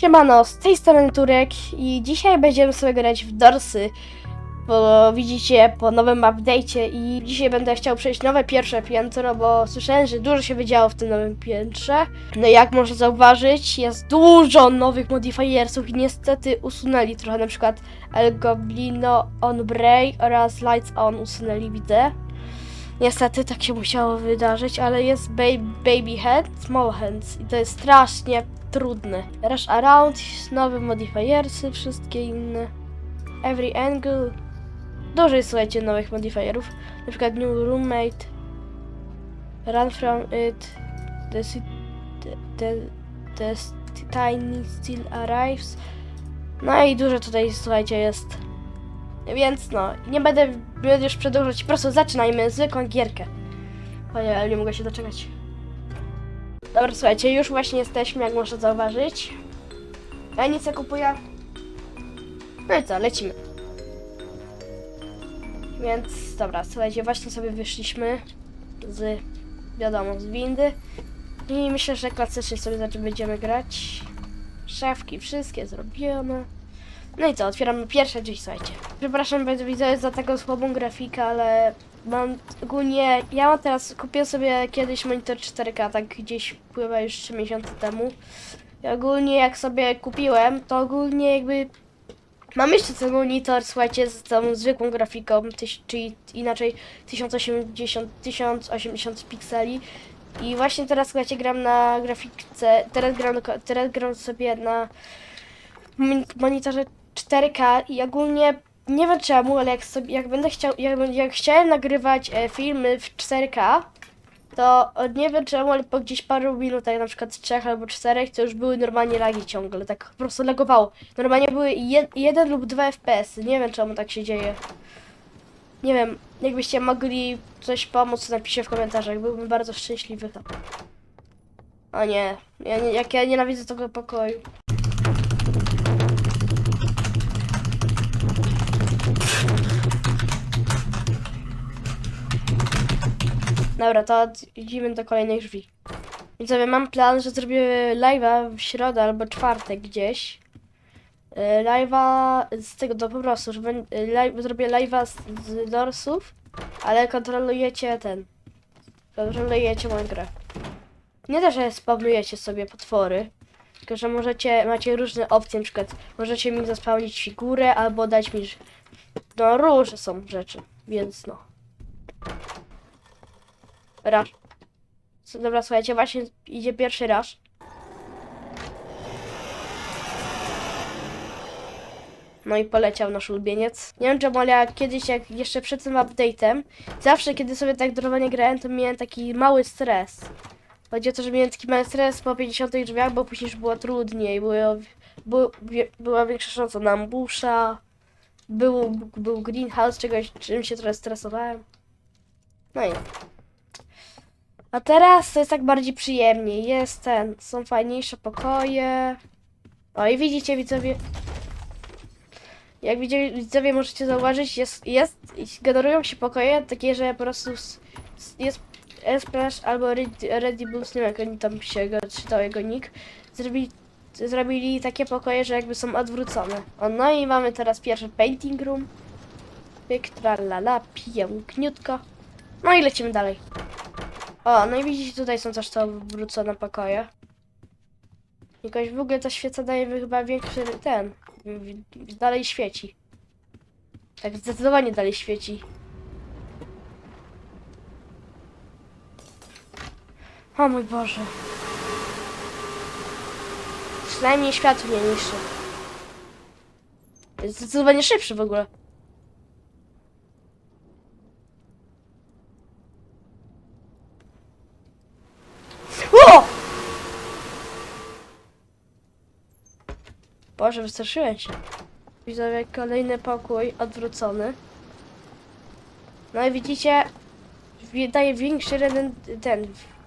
Siemano, z tej strony Turek i dzisiaj będziemy sobie grać w Dorsy, bo widzicie po nowym update'cie i dzisiaj będę chciał przejść nowe pierwsze piętro, bo słyszałem, że dużo się wydziało w tym nowym piętrze. No jak można zauważyć, jest dużo nowych modifiersów i niestety usunęli trochę, na przykład El Goblino On Bray oraz Lights On usunęli, widzę. Niestety tak się musiało wydarzyć, ale jest ba Baby Head, Small Hands i to jest strasznie trudne. Rush Around, nowe modifiersy, wszystkie inne. Every Angle. Dużo jest, słuchajcie, nowych modifierów. Na przykład New Roommate. Run From It. The, the, the, the Tiny Still Arrives. No i dużo tutaj, słuchajcie, jest. Więc no, nie będę, już przedłużać, po prostu zaczynajmy zwykłą gierkę. Ojej, ale nie mogę się doczekać. Dobra, słuchajcie, już właśnie jesteśmy, jak można zauważyć. Ja nic nie kupuję. No i co, lecimy. Więc, dobra, słuchajcie, właśnie sobie wyszliśmy z, wiadomo, z windy. I myślę, że klasycznie sobie zaczę- będziemy grać. Szafki wszystkie zrobione. No i co, otwieramy pierwsze drzwi, słuchajcie. Przepraszam widzowie za taką słabą grafikę, ale mam ogólnie, ja mam teraz, kupiłem sobie kiedyś monitor 4K, tak gdzieś pływa już 3 miesiące temu. I ogólnie jak sobie kupiłem, to ogólnie jakby mam jeszcze ten monitor, słuchajcie, z tą zwykłą grafiką, czyli inaczej 1080, 1080 pikseli. I właśnie teraz, słuchajcie, gram na grafice, teraz gram, teraz gram sobie na mon- monitorze 4K i ogólnie nie wiem czemu, ale jak sobie, jak będę chciał, jak, jak chciałem nagrywać e, filmy w 4K, to e, nie wiem czemu, ale po gdzieś paru minutach, na przykład 3 albo 4, to już były normalnie lagi ciągle, tak po prostu lagowało. Normalnie były 1 lub 2 FPS, nie wiem czemu tak się dzieje. Nie wiem, jakbyście mogli coś pomóc, napiszcie w komentarzach, byłbym bardzo szczęśliwy. O nie, ja nie jak ja nienawidzę tego pokoju. Dobra, to idziemy do kolejnych drzwi. Więc sobie mam plan, że zrobię live'a w środę albo czwartek gdzieś. E, Live'a z tego, to po prostu, że e, live, zrobię live'a z, z dorsów, ale kontrolujecie ten. Kontrolujecie moją grę. Nie to, że spawnujecie sobie potwory, tylko że możecie, macie różne opcje, na przykład możecie mi zaspawnić figurę albo dać mi, no różne są rzeczy, więc no. S- Dobra, słuchajcie, właśnie idzie pierwszy rush. No i poleciał nasz ulubieniec. Nie wiem czemu, ale ja kiedyś, jak jeszcze przed tym update'em, zawsze kiedy sobie tak drowanie grałem, to miałem taki mały stres. Chodzi o to, że miałem taki mały stres po 50 drzwiach, bo później już było trudniej. Było, było, była większa szansa na ambusza. Był, był greenhouse, czegoś, czym się trochę stresowałem. No i a teraz to jest tak bardziej przyjemnie. Jest ten, są fajniejsze pokoje. O i widzicie widzowie. Jak widzicie, widzowie możecie zauważyć, jest, jest, generują się pokoje takie, że po prostu jest Splash albo Ready Boost, nie wiem jak oni tam się go, czytał jego nick. Zrobili, zrobili takie pokoje, że jakby są odwrócone. O, no i mamy teraz pierwszy painting room. Pyk, tralala, piękniutko. No i lecimy dalej. O, no i widzicie, tutaj są też te obrócone pokoje. Jakoś w ogóle ta świeca daje mi chyba większy ten. Dalej świeci. Tak zdecydowanie dalej świeci. O mój Boże. Przynajmniej światło nie niższe. Jest zdecydowanie szybszy w ogóle. Boże, wystraszyłem się. Widzowie, kolejny pokój odwrócony. No i widzicie, wi- daje większy reden, ten,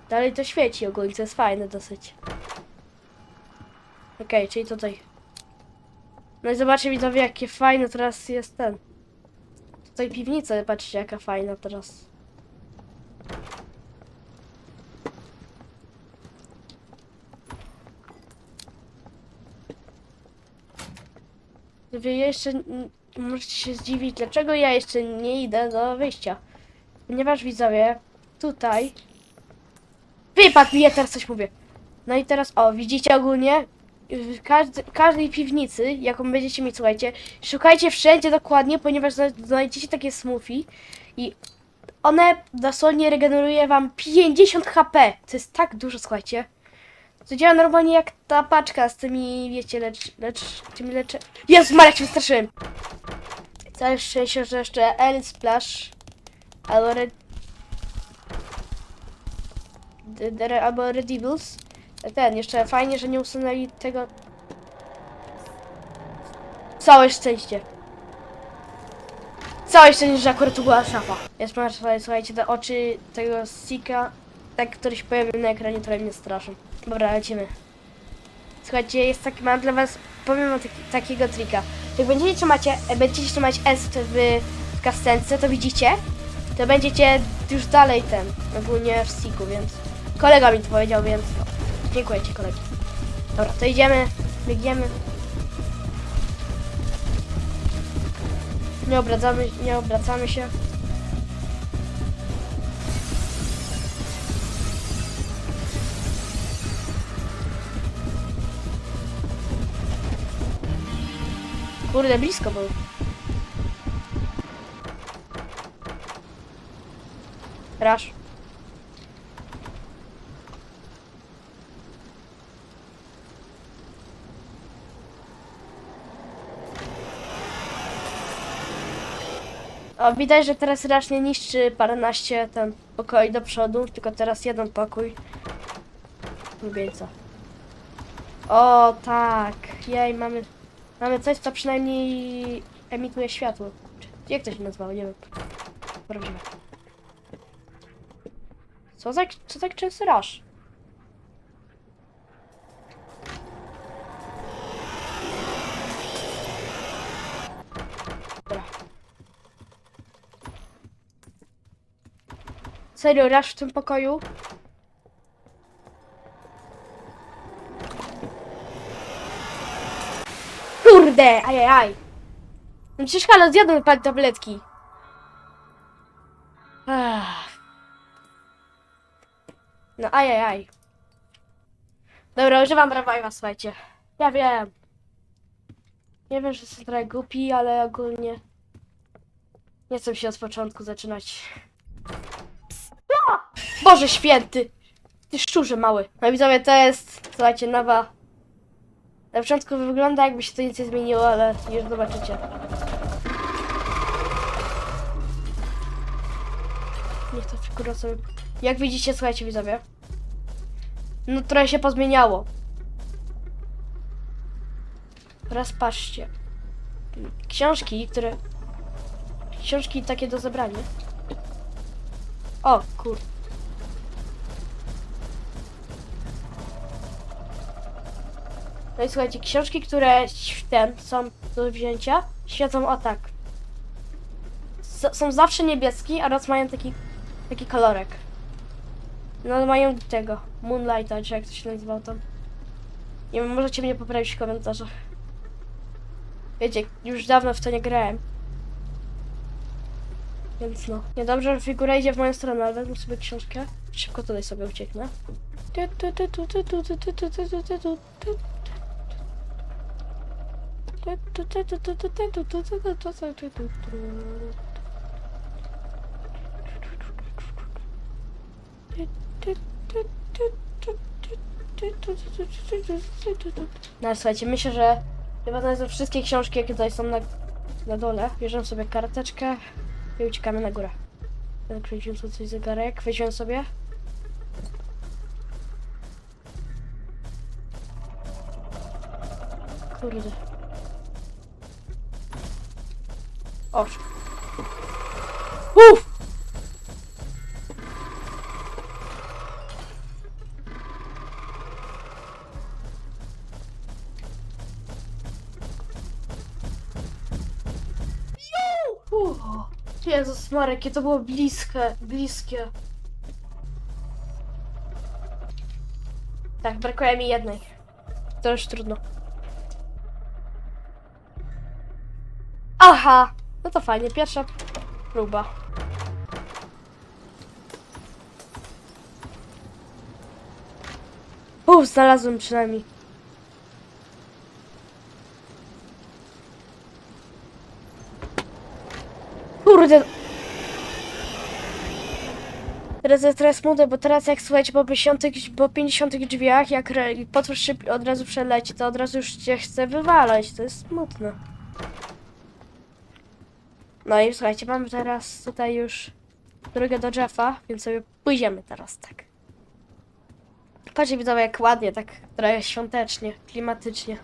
dalej to świeci ogólnie, to jest fajne dosyć. Okej, czyli tutaj. No i zobaczcie widzowie, jakie fajne teraz jest ten. Tutaj piwnica, patrzcie jaka fajna teraz. Wy jeszcze możecie się zdziwić, dlaczego ja jeszcze nie idę do wyjścia. Ponieważ widzowie, tutaj... Wypadł mi, ja teraz coś mówię. No i teraz, o, widzicie ogólnie, w każdy, każdej piwnicy, jaką będziecie mieć, słuchajcie, szukajcie wszędzie dokładnie, ponieważ zna- znajdziecie takie smoothie i one dosłownie regeneruje wam 50 HP. To jest tak dużo, słuchajcie. To działa normalnie jak ta paczka z tymi, wiecie, lecz, lecz, tymi lecze... Jezu Maria, cię wystraszyłem! Całe szczęście, że jeszcze L Splash albo Red... Albo Red Devils. Ten, jeszcze fajnie, że nie usunęli tego... Całe szczęście. Całe szczęście, że akurat tu była szafa. Jest masz, słuchajcie, te oczy tego Sika, tak, które się pojawił na ekranie, które mnie straszą. Dobra, lecimy. Słuchajcie, jest taki, mam dla was, powiem wam taki, takiego trika. Jak będziecie trzymać, e, będziecie trzymać S w, kastence, to widzicie, to będziecie już dalej ten, ogólnie w Siku, więc kolega mi to powiedział, więc no, dziękuję ci kolegi. Dobra, to idziemy, biegniemy. Nie obracamy, nie obracamy się. Kurde, blisko był. Rasz. O, widać, że teraz Rasz nie niszczy paręnaście ten pokoi do przodu, tylko teraz jeden pokój. Lubieńca. O, tak. Jej, mamy, mamy coś, co przynajmniej emituje światło. Jak to się nazywało? Nie wiem. Co za, co tak często rasz? Serio, rasz w tym pokoju? Kurde, ajajaj. No przecież halo, zjadłem pan tabletki. Ach. No ajajaj. Dobra, używam revive'a, słuchajcie. Ja wiem. Nie wiem, że jestem trochę głupi, ale ogólnie... Nie chcę się od początku zaczynać. Boże święty! Ty szczurze mały. No widzowie, to jest, słuchajcie, nowa... Na początku wygląda jakby się to nic nie zmieniło, ale już zobaczycie. Niech to figura sobie... Jak widzicie, słuchajcie widzowie. No trochę się pozmieniało. Teraz patrzcie. Książki, które... Książki takie do zebrania. O, kur... No i słuchajcie, książki, które ten są do wzięcia, świecą o tak. S są zawsze niebieskie, oraz mają taki, taki kolorek. No mają tego, Moonlighta, czy jak to się nazywał tam. Nie wiem, możecie mnie poprawić w komentarzach. Wiecie, już dawno w to nie grałem. Więc no. Niedobrze, że figura idzie w moją stronę, ale wezmę sobie książkę. Szybko tutaj sobie ucieknę. No słuchajcie, myślę, że chyba są wszystkie książki, jakie tutaj są na, na dole. Bierzemy sobie karteczkę i uciekamy na górę. Weźmiemy sobie coś zegarek, weźmiemy sobie. Kurde. Uff! Uff. Jezus Marek, to było bliskie, bliskie. Tak, brakuje mi jednej. To już trudno. Aha! No to fajnie, pierwsza próba. Uff, znalazłem przynajmniej. Kurde. Teraz jest trochę smutne, bo teraz jak słuchajcie po 50, po 50 drzwiach, jak potwór szyb od razu przeleci, to od razu już cię chce wywalać. To jest smutne. No i słuchajcie, mamy teraz tutaj już drogę do Jeffa, więc sobie pójdziemy teraz, tak. Patrzcie widzowie jak ładnie, tak trochę świątecznie, klimatycznie.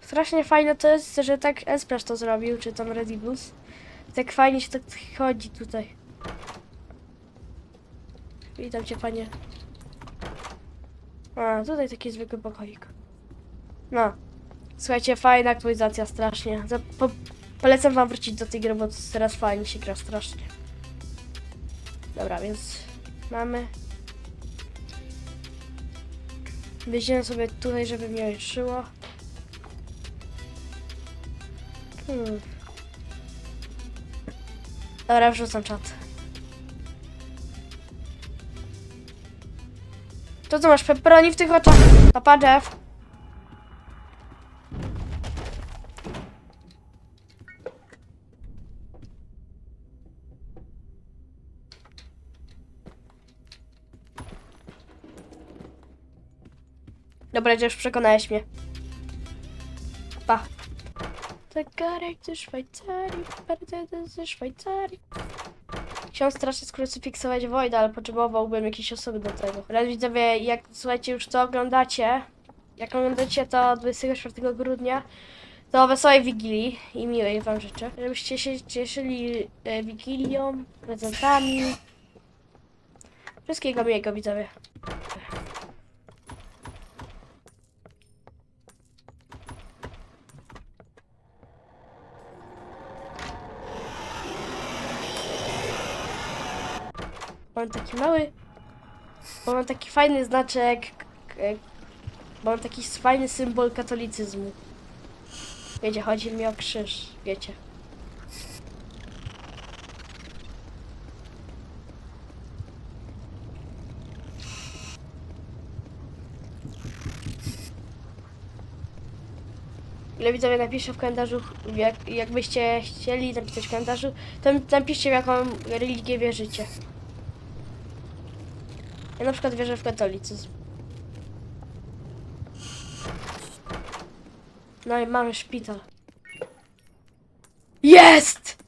Strasznie fajne to jest, że tak Espresso to zrobił, czy tam Redibus. Tak fajnie się tak chodzi tutaj. Witam cię panie. A, tutaj taki zwykły pokoik. No. Słuchajcie, fajna aktualizacja strasznie. Za, po, polecam wam wrócić do tej gry, bo teraz fajnie się gra strasznie. Dobra, więc mamy. Weźmiemy sobie tutaj, żeby mnie liczyło. Hmm. Dobra, wrzucam czat. To co masz pepperoni w tych oczach? Papa Jeff. Dobra, już przekonałeś mnie. Pa. Zegarek ze Szwajcarii, partyzan ze Szwajcarii. Chciałem strasznie skrucyfiksować Wojda, ale potrzebowałbym jakiejś osoby do tego. Raz widzowie, jak słuchajcie już to oglądacie, jak oglądacie to 24 grudnia, to wesołej Wigilii i miłej wam życzę. Żebyście się cieszyli e, Wigilią, prezentami. Wszystkiego miłego widzowie. Mam taki mały. Bo mam taki fajny znaczek. Bo mam taki fajny symbol katolicyzmu. Wiecie, chodzi mi o krzyż, wiecie. Ile widzowie napiszę w komentarzu, jak, jakbyście chcieli napisać w komentarzu, to napiszcie w jaką religię wierzycie. Ja na przykład wierzę w katolicyzm. No i mamy szpital. Jest!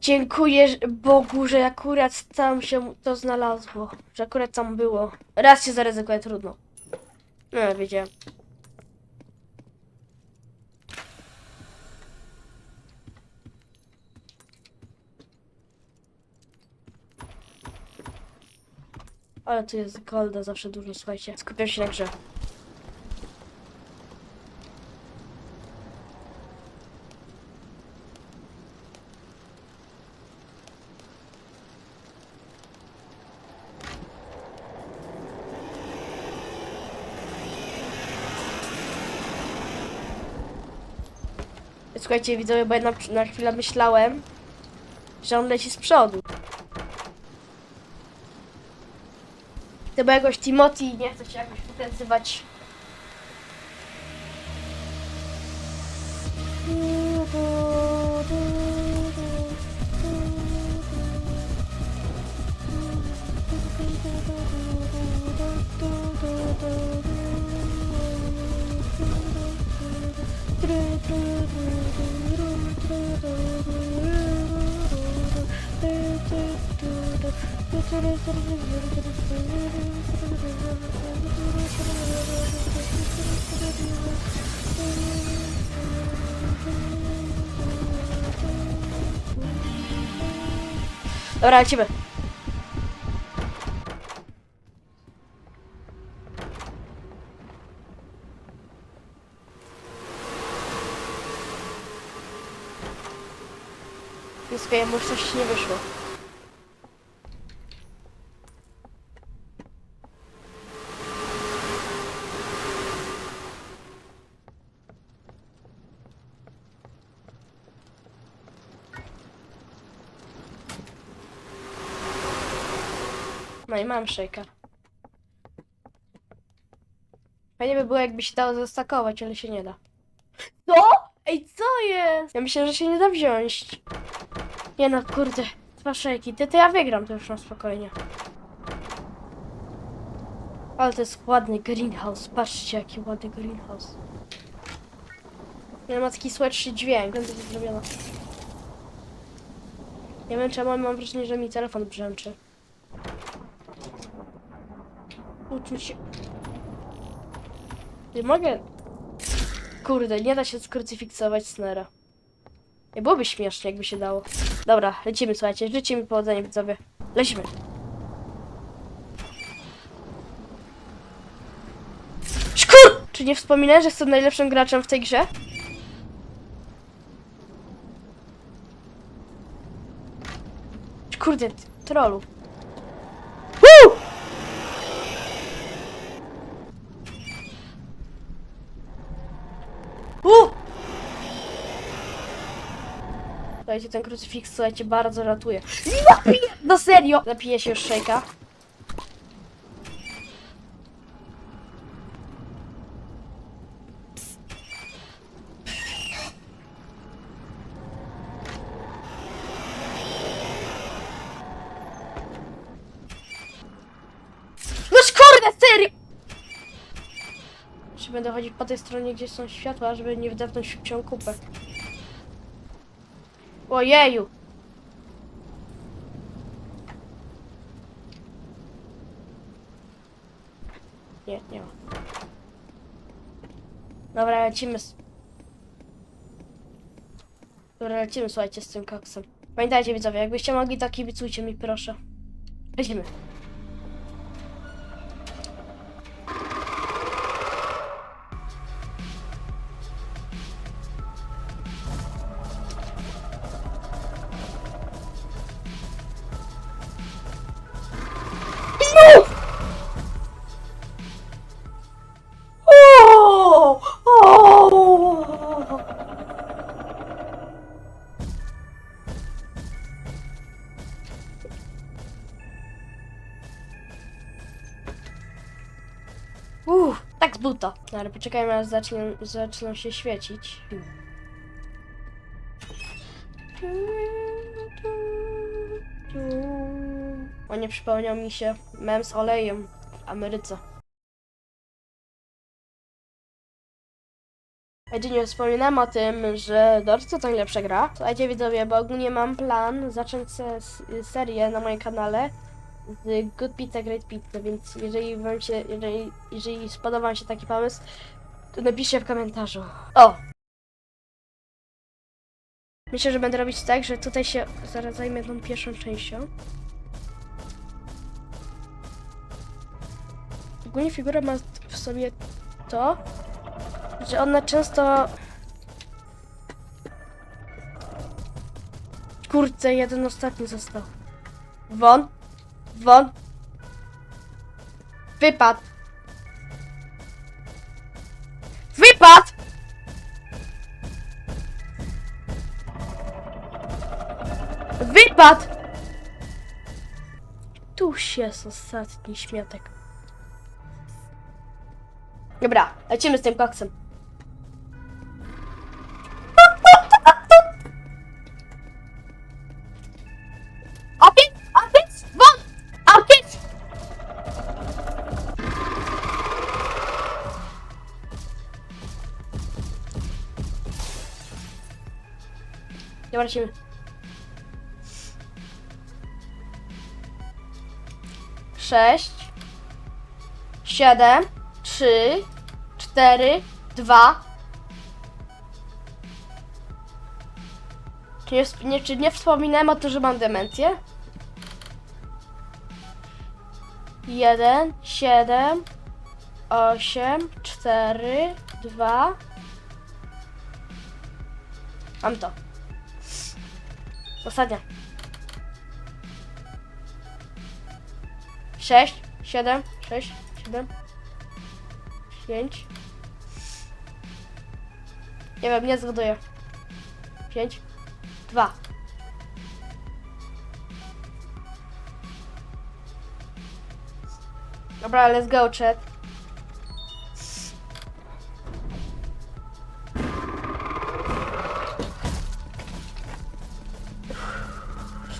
Dziękuję Bogu, że akurat tam się to znalazło. Że akurat tam było. Raz się zaryzykuję, trudno. No, wiedziałem. Ale tu jest golda zawsze dużo, słuchajcie. Skupiam się na grze. Słuchajcie, widzowie, bo ja na, na chwilę myślałem, że on leci z przodu. Chyba jakoś Timothy nie chce się jakoś pokazywać. Dobra, lecimy. Jest okej, może coś nie No i mam szejka. Fajnie by było, jakby się dało zastakować, ale się nie da. Co? Ej, co jest? Ja myślę, że się nie da wziąć. Nie no, kurde. Dwa szejki. Ty, to ja wygram, to już na spokojnie. Ale to jest ładny greenhouse. Patrzcie, jaki ładny greenhouse. Ja ma taki słodszy dźwięk. Będę to zrobiona. Nie wiem czemu, ale mam wrażenie, że mi telefon brzęczy. Uczuć. Nie mogę... Kurde, nie da się skrucyfiksować snera. Nie byłoby śmiesznie, jakby się dało. Dobra, lecimy, słuchajcie. Życzcie mi powodzenia, widzowie. Lecimy. Szkur! Czy nie wspominałem, że jestem najlepszym graczem w tej grze? Kurde, ty- Słuchajcie, ten krucyfiks, słuchajcie, bardzo ratuje. Napiję! No serio! Napiję się już szejka. No będę chodzić po tej stronie, gdzie są światła, żeby nie wdepnąć w psią kupę. Ojeju! Nie, nie ma. Dobra, lecimy z... Dobra, lecimy, słuchajcie, z tym koksem. Pamiętajcie, widzowie, jakbyście mogli, to kibicujcie mi, proszę. Lecimy. No, ale poczekajmy aż zaczną, zaczną się świecić. O nie przypomniał mi się mem z olejem w Ameryce. Jedynie wspominam o tym, że Dorce to najlepsza gra. Słuchajcie widzowie, bo ogólnie mam plan zacząć se serię na moim kanale z Good Pizza, Great Pizza, więc jeżeli wam się, jeżeli, jeżeli spodoba wam się taki pomysł, to napiszcie w komentarzu. O! Myślę, że będę robić tak, że tutaj się zaraz zajmę tą pierwszą częścią. Ogólnie figura ma w sobie to, że ona często... Kurczę, jeden ostatni został. Won! Won! Wypad! Wypad! Wypad! Tu się jest ostatni śmiatek. Dobra, lecimy z tym koksem. Dobra, lecimy. Sześć, siedem, trzy, cztery, dwa. Czy nie, czy nie wspominałem o tym, że mam demencję? Jeden, siedem, osiem, cztery, dwa. Mam to. Ostatnia. Sześć, siedem, sześć, siedem, pięć. Nie wiem, nie zgaduję. Pięć, dwa. Dobra, let's go, chat.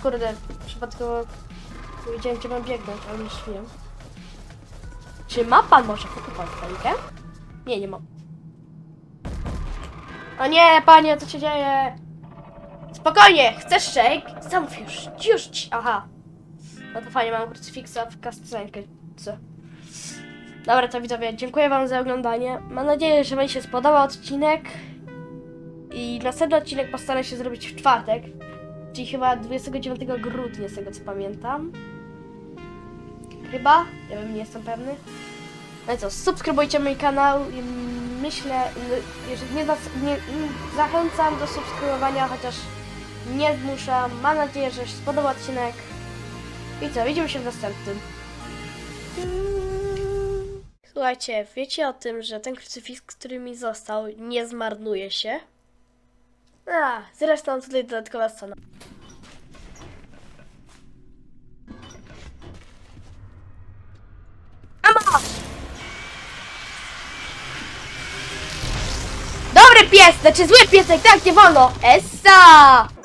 Kurde, przypadkowo nie wiedziałem, gdzie mam biegnąć, ale już wiem. Czy ma pan może fotopolkę? Nie, nie mam. O nie, panie, co się dzieje? Spokojnie, chcesz shake? Zamów już, już ci. Aha. No to fajnie, mam krucyfiksa w kascenkę. Co? Dobra, to widzowie, dziękuję wam za oglądanie. Mam nadzieję, że wam się spodobał odcinek. I następny odcinek postaram się zrobić w czwartek. Czyli chyba 29 grudnia, z tego co pamiętam. Chyba? Ja bym nie jestem pewny. No i co, subskrybujcie mój kanał i myślę, jeżeli nie, nie zachęcam do subskrybowania, chociaż nie zmuszam. Mam nadzieję, że się spodobał odcinek. I co, widzimy się w następnym. Słuchajcie, wiecie o tym, że ten krucyfiks, który mi został, nie zmarnuje się? A, zresztą tutaj dodatkowa scena. Dobry pies, znaczy zły piesek, tak, nie wolno! Essa!